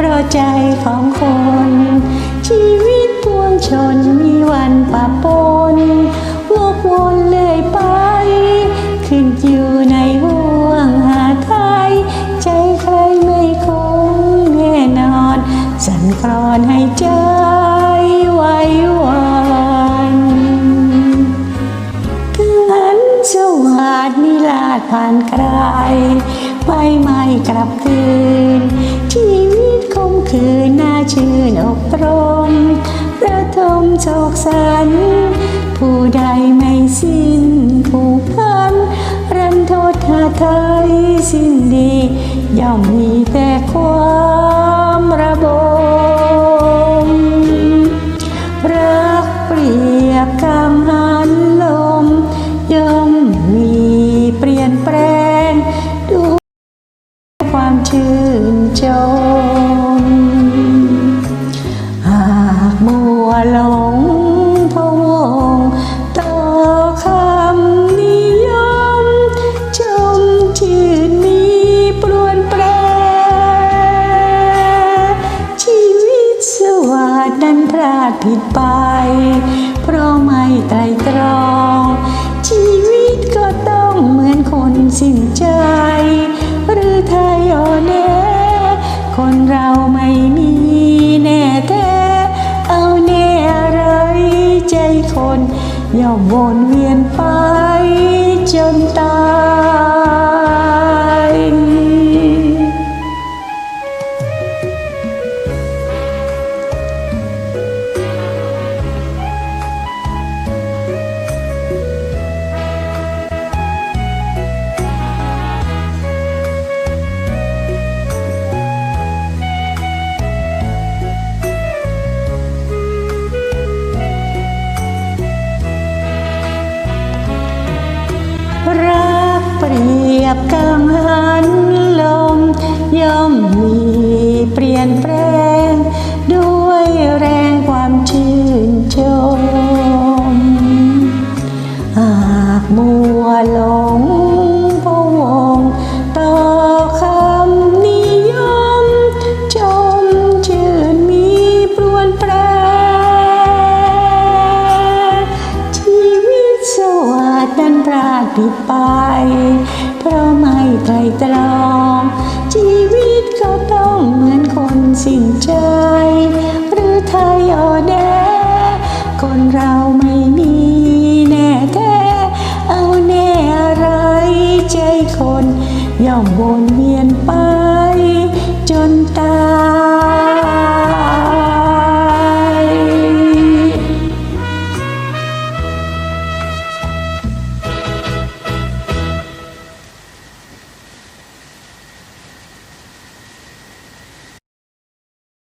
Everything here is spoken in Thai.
เพราะใจของคน ชีวิตปวงชนมีวันปะปนวกวนเลยไป ขึ้นอยู่ในห่วงหาไทย ใจใครไม่คงแน่นอน สั่นคลอนให้ใจไหวหวันกันสวัสดนิลาดผ่านไกล ไฟไม่กลับคืน ชีวิตคงคืนน่าชื่นอกตรมระทมโศกสัน ผู้ใดไม่สิ้นผูกพัน รันโทษหาไทยสิ้นดี ย่อมมีแต่คน นชม หากมัวหลงพะวงต่อคำนิยม ชมชื่นมีปรวนแปร ชีวิตสวัสดนั้นพลาดผิดไป เพราะไม่ไตรตรอง ชีวิตก็ต้องเหมือนคนสิ้นใจ คนย่าวนเวียนไปจนตาย รักเปรียบกังหันลมย่อมมีเปลี่ยนแปลง ผิดไป เพราะไม่ไตรตรอง ชีวิตก็ต้องเหมือนคนสิ้นใจหรือไทยอ่อนแอคนเราไม่มีแน่แท้เอาแน่อะไรใจคน ย่อมวนเวียนไป จนตาย